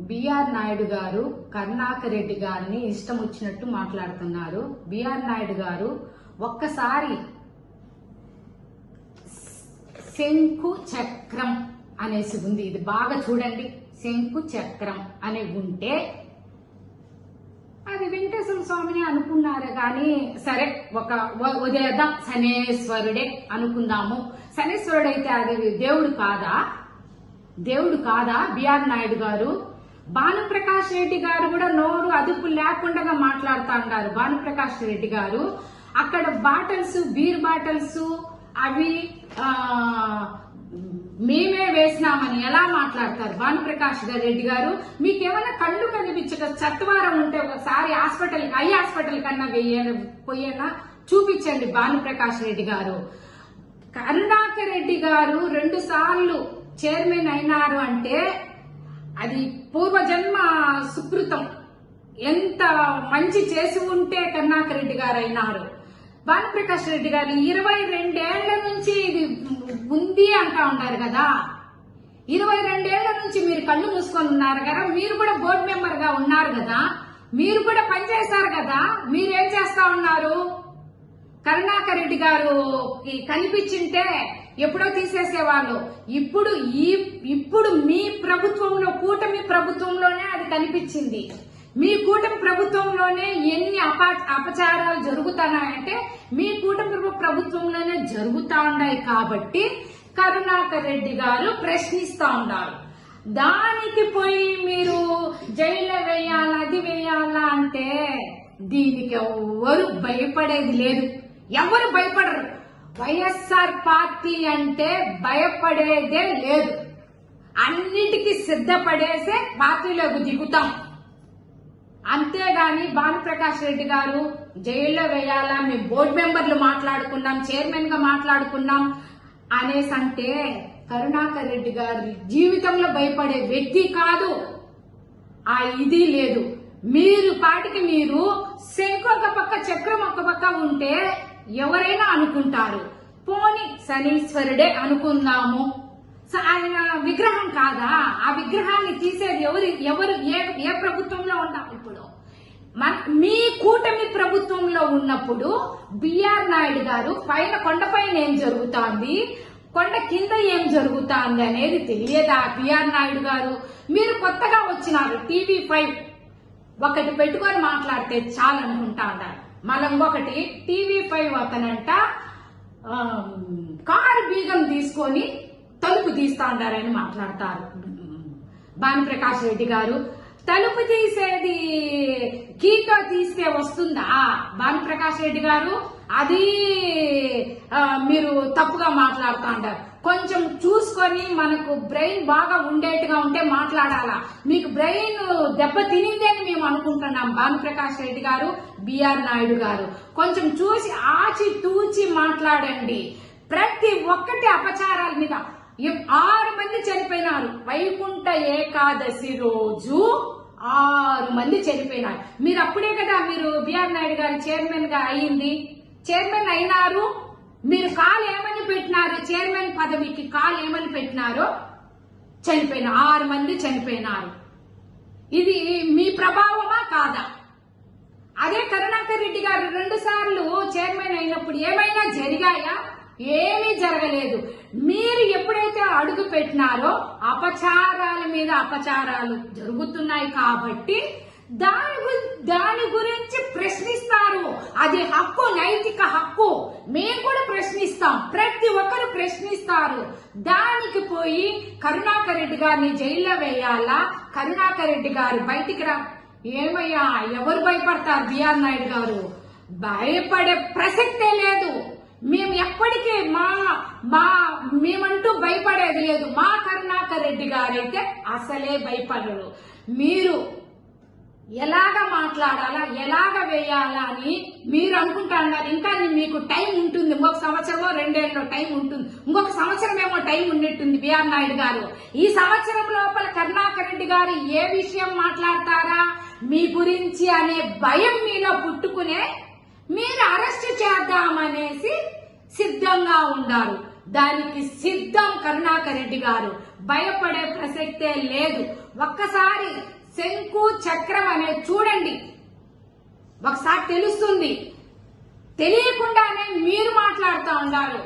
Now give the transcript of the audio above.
BR Naidu గారు కరుణాకర్ రెడ్డి గారిని ఇష్టం వచ్చినట్టు మాట్లాడుతున్నారు. బిఆర్ నాయుడు గారు ఒక్కసారి శంకు చక్రం అనేసి ఉంది. ఇది బాగా చూడండి. శంకు చక్రం అనే ఉంటే అది వెంకటేశ్వర స్వామిని అనుకున్నారు కానీ సరే ఒక ఉదయదా శనేశ్వరుడే అనుకుందాము. శనేశ్వరుడు అయితే అది దేవుడు కాదా? దేవుడు కాదా? బిఆర్ నాయుడు గారు భానుప్రకాష్ రెడ్డి గారు కూడా నోరు అదుపు లేకుండా మాట్లాడుతా ఉన్నారు. భానుప్రకాష్ రెడ్డి గారు. అక్కడ బాటల్స్ బీర్ బాటల్స్ అవి మేమే వేసినామని ఎలా మాట్లాడతారు భానుప్రకాష్ రెడ్డి గారు? మీకేమైనా కళ్ళు కనిపించక చత్వారం ఉంటే ఒకసారి హాస్పిటల్ ఐ హాస్పిటల్ కన్నా వెయ్య పోయేనా చూపించండి భానుప్రకాష్ రెడ్డి గారు. కరుణాకర్ రెడ్డి గారు రెండు సార్లు చైర్మన్ అయినారు అంటే అది పూర్వజన్మ సుకృతం. ఎంత మంచి చేసి ఉంటే కరుణాకర్ రెడ్డి గారు అయినారు భానుప్రకాష్ రెడ్డి గారు ఇరవై రెండేళ్ళ నుంచి ఇది ఉంది అంటా ఉన్నారు కదా. ఇరవై రెండేళ్ళ నుంచి మీరు కళ్ళు మూసుకొని ఉన్నారు కదా. మీరు కూడా బోర్డు మెంబర్గా ఉన్నారు కదా. మీరు కూడా పనిచేశారు కదా. మీరేం చేస్తా ఉన్నారు? కరుణాకర్ రెడ్డి గారు కనిపించింటే ఎప్పుడో తీసేసేవాళ్ళు. ఇప్పుడు ఈ ఇప్పుడు మీ ప్రభుత్వంలో కూటమి ప్రభుత్వంలోనే అది కనిపించింది. మీ కూటమి ప్రభుత్వంలోనే ఎన్ని అపా అపచారాలు జరుగుతున్నాయంటే మీ కూటమి ప్రభుత్వంలోనే జరుగుతా ఉన్నాయి కాబట్టి కరుణాకర్ రెడ్డి గారు ప్రశ్నిస్తా ఉన్నారు. దానికి పోయి మీరు జైల్లో వేయాలా అది వేయాలా అంటే దీనికి ఎవ్వరు భయపడేది లేదు. ఎవరు భయపడరు? వైఎస్ఆర్ పార్టీ అంటే భయపడేదే లేదు. అన్నిటికీ సిద్ధపడేసే పార్టీలోకి దిగుతాం. అంతేగాని భానుప్రకాష్ రెడ్డి గారు జైల్లో వేయాలా మేము బోర్డు మెంబర్లు మాట్లాడుకున్నాం చైర్మన్గా మాట్లాడుకున్నాం అనేసి అంటే కరుణాకర్ రెడ్డి గారి జీవితంలో భయపడే వ్యక్తి కాదు. ఆ ఇది లేదు. మీరు పాటికి మీరు శంకు ఒక పక్క చక్రం ఒక పక్క ఉంటే ఎవరైనా అనుకుంటారు. పోని శనీశ్వరుడే అనుకుందాము. ఆయన విగ్రహం కాదా? ఆ విగ్రహాన్ని తీసేది ఎవరు? ఎవరు? ఏ ఏ ప్రభుత్వంలో ఉన్నాం ఇప్పుడు? మీ కూటమి ప్రభుత్వంలో ఉన్నప్పుడు బిఆర్ నాయుడు గారు పైన కొండపైన ఏం జరుగుతోంది? కొండ కింద ఏం జరుగుతోంది అనేది తెలియదా బిఆర్ నాయుడు గారు? మీరు కొత్తగా వచ్చినారు టీవీ ఫైవ్. ఒకటి పెట్టుకొని మాట్లాడితే చాలనుకుంటా అన్నారు మనం మళ్ళీ ఇంకొకటి టీవీ ఫైవ్ అతనంట కారు బీగం తీసుకొని తలుపు తీస్తా ఉంటారని మాట్లాడతారు. భానుప్రకాష్ రెడ్డి గారు తలుపు తీసేది కీతో తీస్తే వస్తుందా? భానుప్రకాష్ రెడ్డి గారు అది మీరు తప్పుగా మాట్లాడుతూ ఉంటారు కొంచెం చూసుకొని మనకు బ్రెయిన్ బాగా ఉండేట్టుగా ఉంటే మాట్లాడాలా? మీకు బ్రెయిన్ దెబ్బ తినిందే అని మేము అనుకుంటున్నాం భానుప్రకాష్ రెడ్డి గారు బిఆర్ నాయుడు గారు. కొంచెం చూసి ఆచి తూచి మాట్లాడండి. ప్రతి ఒక్కటి అపచారాల మీద ఆరు మంది చనిపోయినారు. వైకుంఠ ఏకాదశి రోజు ఆరు మంది చనిపోయినారు. మీరు అప్పుడే కదా మీరు బిఆర్ నాయుడు గారు చైర్మన్గా అయింది. చైర్మన్ అయినారు. మీరు కాలు ఏమని పెట్టినారు? చైర్మన్ పదవికి కాలు ఏమని పెట్టినారో? చనిపోయిన ఆరు మంది చనిపోయినారు. ఇది మీ ప్రభావమా కాదా? అదే కరుణాకర్ రెడ్డి గారు రెండు సార్లు చైర్మన్ అయినప్పుడు ఏమైనా జరిగాయా? ఏమీ జరగలేదు. మీరు ఎప్పుడైతే అడుగు పెట్టినారో అపచారాల మీద అపచారాలు జరుగుతున్నాయి కాబట్టి దాని దాని గురించి ప్రశ్నిస్తారు. అది హక్కు నైతిక హక్కు. మేము కూడా ప్రశ్నిస్తాం. ప్రతి ఒక్కరు ప్రశ్నిస్తారు. దానికి పోయి కరుణాకర్ రెడ్డి గారిని జైల్లో వేయాలా? కరుణాకర్ రెడ్డి గారు బయటికి రా. ఏమయ్యా? ఎవరు భయపడతారు? బిఆర్ నాయుడు గారు? భయపడే ప్రసక్తే లేదు. మేము ఎప్పటికీ మా మా మేమంటూ భయపడేది లేదు. మా కరుణాకర్ రెడ్డి గారైతే అసలే భయపడరు. మీరు ఎలాగ మాట్లాడాలా ఎలాగ వేయాలా అని మీరు అనుకుంటున్నారు. ఇంకా మీకు టైం ఉంటుంది. ఇంకొక సంవత్సరమో రెండేళ్ళలో టైం ఉంటుంది. ఇంకొక సంవత్సరం ఏమో టైం ఉన్నట్టుంది బిఆర్ నాయుడు గారు. ఈ సంవత్సరం లోపల కరుణాకర్ రెడ్డి గారు ఏ విషయం మాట్లాడతారా? మీ గురించి అనే భయం మీలో పుట్టుకునే మీరు అరెస్ట్ చేద్దామనేసి సిద్ధంగా ఉండాలి దానికి సిద్ధం కరుణాకర్ రెడ్డి గారు. భయపడే ప్రసక్తే లేదు. ఒక్కసారి శంకు చక్రం అనేది చూడండి. ఒకసారి తెలుస్తుంది. తెలియకుండానే మీరు మాట్లాడుతూ ఉండాలి.